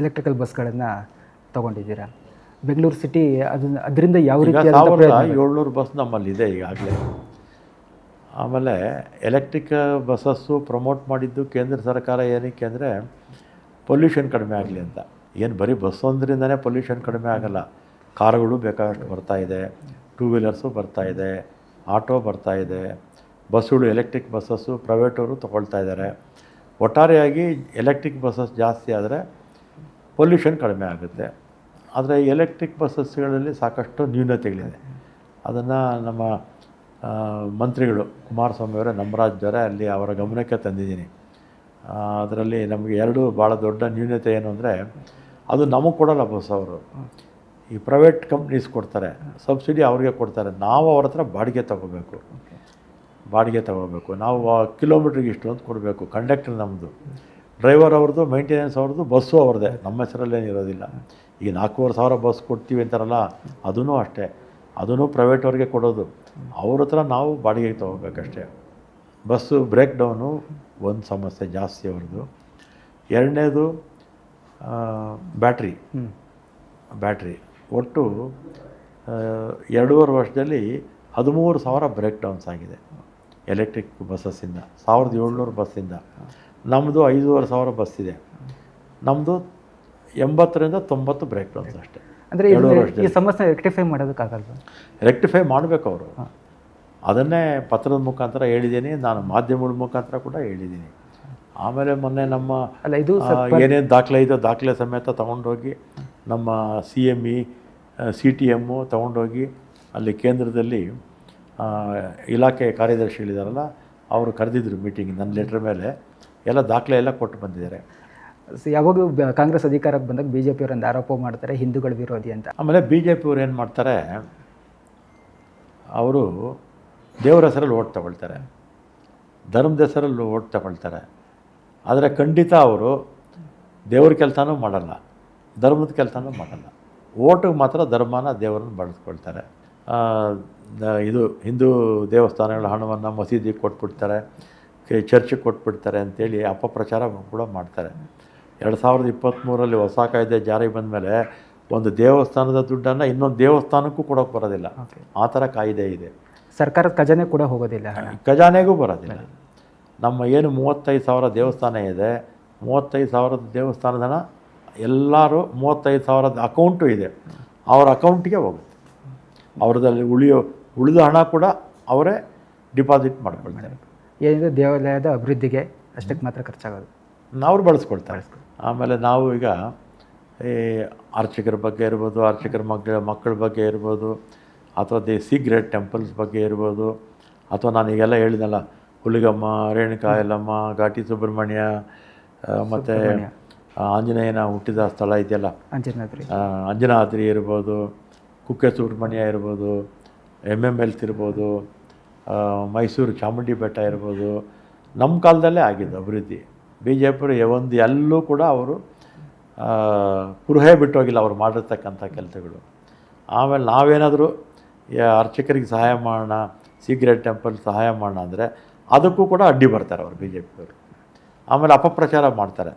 Electrical ಬಸ್ಗಳನ್ನು ತಗೊಂಡಿದ್ದೀರಾ? Bengaluru city ಅದನ್ನ ಅದರಿಂದ ಯಾವ ರೀತಿ ಏಳ್ನೂರು ಬಸ್ ನಮ್ಮಲ್ಲಿದೆ ಈಗಾಗಲೇ. ಆಮೇಲೆ ಎಲೆಕ್ಟ್ರಿಕ್ ಬಸ್ಸಸ್ಸು ಪ್ರಮೋಟ್ ಮಾಡಿದ್ದು ಕೇಂದ್ರ ಸರ್ಕಾರ ಏನಕ್ಕೆ ಅಂದರೆ ಪೊಲ್ಯೂಷನ್ ಕಡಿಮೆ ಆಗಲಿ ಅಂತ. ಏನು ಬರೀ ಬಸ್ ಒಂದರಿಂದನೇ ಪೊಲ್ಯೂಷನ್ ಕಡಿಮೆ ಆಗಲ್ಲ. ಕಾರುಗಳು ಬೇಕಾದಷ್ಟು ಬರ್ತಾ ಇದೆ. ಟೂ ವೀಲರ್ಸು ಬರ್ತಾಯಿದೆ ಆಟೋ ಬರ್ತಾ ಇದೆ. ಬಸ್ಸುಗಳು ಎಲೆಕ್ಟ್ರಿಕ್ ಬಸ್ಸಸ್ಸು ಪ್ರೈವೇಟವರು ತೊಗೊಳ್ತಾ ಇದ್ದಾರೆ. ಒಟ್ಟಾರೆಯಾಗಿ ಎಲೆಕ್ಟ್ರಿಕ್ ಬಸ್ಸಸ್ ಜಾಸ್ತಿ ಆದರೆ ಪೊಲ್ಯೂಷನ್ ಕಡಿಮೆ ಆಗುತ್ತೆ. ಆದರೆ ಎಲೆಕ್ಟ್ರಿಕ್ ಬಸ್ಸಸ್ಗಳಲ್ಲಿ ಸಾಕಷ್ಟು ನ್ಯೂನತೆಗಳಿದೆ. ಅದನ್ನು ನಮ್ಮ ಮಂತ್ರಿಗಳು ಕುಮಾರಸ್ವಾಮಿ ಅವರೇ ನಮ್ಮ ರಾಜ್ಯವರೇ ಅಲ್ಲಿ ಅವರ ಗಮನಕ್ಕೆ ತಂದಿದ್ದೀನಿ. ಅದರಲ್ಲಿ ನಮಗೆ ಎರಡು ಭಾಳ ದೊಡ್ಡ ನ್ಯೂನತೆ ಏನು ಅಂದರೆ ಅದು ನಮಗೆ ಕೊಡಲ್ಲ ಬಸ್ ಅವರು. ಈ ಪ್ರೈವೇಟ್ ಕಂಪ್ನೀಸ್ ಕೊಡ್ತಾರೆ ಸಬ್ಸಿಡಿ ಅವ್ರಿಗೆ ಕೊಡ್ತಾರೆ. ನಾವು ಅವ್ರ ಹತ್ರ ಬಾಡಿಗೆ ತಗೋಬೇಕು. ಬಾಡಿಗೆ ತಗೋಬೇಕು. ನಾವು ಕಿಲೋಮೀಟ್ರಿಗೆ ಇಷ್ಟು ಅಂತ ಕೊಡಬೇಕು ಕಂಡಕ್ಟರ್ ನಮ್ಮದು ಡ್ರೈವರ್ ಅವ್ರದ್ದು ಮೇಂಟೆನೆನ್ಸ್ ಅವ್ರದ್ದು ಬಸ್ಸು ಅವ್ರದ್ದೇ. ನಮ್ಮ ಹೆಸರಲ್ಲೇನು ಇರೋದಿಲ್ಲ. ಈಗ ನಾಲ್ಕೂವರೆ ಸಾವಿರ ಬಸ್ ಕೊಡ್ತೀವಿ ಅಂತಾರಲ್ಲ ಅದೂ ಅಷ್ಟೇ. ಅದೂ ಪ್ರೈವೇಟವ್ರಿಗೆ ಕೊಡೋದು. ಅವ್ರ ಹತ್ರ ನಾವು ಬಾಡಿಗೆಗೆ ತೊಗೋಬೇಕಷ್ಟೇ. ಬಸ್ಸು ಬ್ರೇಕ್ ಡೌನು ಒಂದು ಸಮಸ್ಯೆ ಜಾಸ್ತಿ ಅವ್ರದ್ದು. ಎರಡನೇದು ಬ್ಯಾಟ್ರಿ ಬ್ಯಾಟ್ರಿ ಒಟ್ಟು ಎರಡೂವರೆ ವರ್ಷದಲ್ಲಿ ಹದಿಮೂರು ಸಾವಿರ ಬ್ರೇಕ್ ಡೌನ್ಸ್ ಆಗಿದೆ. ಎಲೆಕ್ಟ್ರಿಕ್ ಬಸ್ಸಸ್ಸಿಂದ ಸಾವಿರದ ಏಳ್ನೂರು ಬಸ್ಸಿಂದ. ನಮ್ಮದು ಐದೂವರೆ ಸಾವಿರ ಬಸ್ ಇದೆ. ನಮ್ಮದು ಎಂಬತ್ತರಿಂದ ತೊಂಬತ್ತು ಬ್ರೇಕ್ ಡೌನ್ಸ್ ಅಷ್ಟೇ. ಅಂದರೆ ಈ ಸಮಸ್ಯೆ ರೆಕ್ಟಿಫೈ ಮಾಡೋದಕ್ಕಾಗಲ್ಲ ರೆಕ್ಟಿಫೈ ಮಾಡಬೇಕು ಅವರು. ಅದನ್ನೇ ಪತ್ರದ ಮುಖಾಂತರ ಹೇಳಿದ್ದೀನಿ. ನಾನು ಮಾಧ್ಯಮಗಳ ಮುಖಾಂತರ ಕೂಡ ಹೇಳಿದ್ದೀನಿ. ಆಮೇಲೆ ಮೊನ್ನೆ ನಮ್ಮ ಅಲ್ಲ ಇದು ಏನೇನು ದಾಖಲೆ ಇದೋ ದಾಖಲೆ ಸಮೇತ ತೊಗೊಂಡೋಗಿ ನಮ್ಮ C M E C T M ತೊಗೊಂಡೋಗಿ ಅಲ್ಲಿ ಕೇಂದ್ರದಲ್ಲಿ ಇಲಾಖೆ ಕಾರ್ಯದರ್ಶಿಗಳಿದ್ದಾರಲ್ಲ ಅವರು ಕರೆದಿದ್ರು ಮೀಟಿಂಗ್ ನನ್ನ ಲೆಟ್ರ್ ಮೇಲೆ. ಎಲ್ಲ ದಾಖಲೆ ಎಲ್ಲ ಕೊಟ್ಟು ಬಂದಿದ್ದಾರೆ. ಯಾವಾಗ ಯಾವಾಗಲೂ ಕಾಂಗ್ರೆಸ್ ಅಧಿಕಾರಕ್ಕೆ ಬಂದಾಗ ಬಿ ಜೆ ಪಿಯವರೊಂದು ಆರೋಪ ಮಾಡ್ತಾರೆ ಹಿಂದೂಗಳ ವಿರೋಧಿ ಅಂತ. ಆಮೇಲೆ ಬಿ ಜೆ ಪಿಯವ್ರು ಏನು ಮಾಡ್ತಾರೆ ಅವರು ದೇವರ ಹೆಸರಲ್ಲಿ ಓಟ್ ತಗೊಳ್ತಾರೆ ಧರ್ಮದ ಹೆಸರಲ್ಲಿ ಓಟ್ ತಗೊಳ್ತಾರೆ. ಆದರೆ ಖಂಡಿತ ಅವರು ದೇವ್ರ ಕೆಲಸನೂ ಮಾಡಲ್ಲ ಧರ್ಮದ ಕೆಲಸನೂ ಮಾಡಲ್ಲ. ಓಟಿಗೆ ಮಾತ್ರ ಧರ್ಮನ ದೇವರನ್ನು ಬಳಸ್ಕೊಳ್ತಾರೆ. ಇದು ಹಿಂದೂ ದೇವಸ್ಥಾನಗಳ ಹಣವನ್ನು ಮಸೀದಿಗೆ ಕೊಟ್ಬಿಡ್ತಾರೆ. ಚರ್ಚಿಗೆ ಕೊಟ್ಬಿಡ್ತಾರೆ ಅಂತೇಳಿ ಅಪಪ್ರಚಾರ ಕೂಡ ಮಾಡ್ತಾರೆ. ಎರಡು ಸಾವಿರದ ಇಪ್ಪತ್ತ್ಮೂರರಲ್ಲಿ ಹೊಸ ಕಾಯ್ದೆ ಜಾರಿಗೆ ಬಂದ ಮೇಲೆ ಒಂದು ದೇವಸ್ಥಾನದ ದುಡ್ಡನ್ನು ಇನ್ನೊಂದು ದೇವಸ್ಥಾನಕ್ಕೂ ಕೊಡೋಕ್ಕೆ ಬರೋದಿಲ್ಲ. ಆ ಥರ ಕಾಯ್ದೆ ಇದೆ. ಸರ್ಕಾರದ ಖಜಾನೆ ಕೂಡ ಹೋಗೋದಿಲ್ಲ. ಖಜಾನೆಗೂ ಬರೋದಿಲ್ಲ. ನಮ್ಮ ಏನು ಮೂವತ್ತೈದು ಸಾವಿರ ದೇವಸ್ಥಾನ ಇದೆ ಮೂವತ್ತೈದು ಸಾವಿರದ ದೇವಸ್ಥಾನದ ಎಲ್ಲರೂ ಮೂವತ್ತೈದು ಸಾವಿರದ ಅಕೌಂಟು ಇದೆ. ಅವರ ಅಕೌಂಟಿಗೆ ಹೋಗುತ್ತೆ. ಅವರದಲ್ಲಿ ಉಳಿಯೋ ಉಳಿದ ಹಣ ಕೂಡ ಅವರೇ ಡಿಪಾಸಿಟ್ ಮಾಡ್ಕೊಳ್ತಾರೆ. ಏನಿದೆ ದೇವಾಲಯದ ಅಭಿವೃದ್ಧಿಗೆ ಅಷ್ಟಕ್ಕೆ ಮಾತ್ರ ಖರ್ಚಾಗೋದು. ನಾವು ಬಳಸ್ಕೊಳ್ತಾರೆ ಆಮೇಲೆ ನಾವು ಈಗ ಈ ಅರ್ಚಕರ ಬಗ್ಗೆ ಇರ್ಬೋದು ಅರ್ಚಕರ ಮಕ್ಕಳ ಮಕ್ಕಳ ಬಗ್ಗೆ ಇರ್ಬೋದು ಅಥವಾ ದಿ ಸೀಕ್ರೆಟ್ ಟೆಂಪಲ್ಸ್ ಬಗ್ಗೆ ಇರ್ಬೋದು ಅಥವಾ ನಾನು ಈಗೆಲ್ಲ ಹೇಳಿದ್ನಲ್ಲ ಹುಲಿಗಮ್ಮ ರೇಣುಕಾ ಯಲ್ಲಮ್ಮ ಘಾಟಿ ಸುಬ್ರಹ್ಮಣ್ಯ ಮತ್ತು ಆಂಜನೇಯನ ಹುಟ್ಟಿದ ಸ್ಥಳ ಇದೆಯಲ್ಲ? ಅಂಜನಾದ್ರಿ ಅಂಜನಾದ್ರಿ ಇರ್ಬೋದು ಕುಕ್ಕೆ ಸುಬ್ರಹ್ಮಣ್ಯ ಇರ್ಬೋದು ಎಂ ಎಂ ಎಲ್ಸ್ ಇರ್ಬೋದು ಮೈಸೂರು ಚಾಮುಂಡಿ ಬೆಟ್ಟ ಇರ್ಬೋದು, ನಮ್ಮ ಕಾಲದಲ್ಲೇ ಆಗಿದ್ದು ಅಭಿವೃದ್ಧಿ. ಬಿ ಜೆ ಪಿ ಒಂದು ಎಲ್ಲೂ ಕೂಡ ಅವರು ಪುರುಹೆ ಬಿಟ್ಟೋಗಿಲ್ಲ ಅವ್ರು ಮಾಡಿರ್ತಕ್ಕಂಥ ಕೆಲಸಗಳು. ಆಮೇಲೆ ನಾವೇನಾದರೂ ಅರ್ಚಕರಿಗೆ ಸಹಾಯ ಮಾಡೋಣ ಸೀಕ್ರೆಟ್ ಟೆಂಪಲ್ ಸಹಾಯ ಮಾಡೋಣ ಅಂದರೆ, ಅದಕ್ಕೂ ಕೂಡ ಅಡ್ಡಿ ಬರ್ತಾರೆ ಅವರು ಬಿ ಜೆ ಪಿಯವರು ಆಮೇಲೆ ಅಪಪ್ರಚಾರ ಮಾಡ್ತಾರೆ.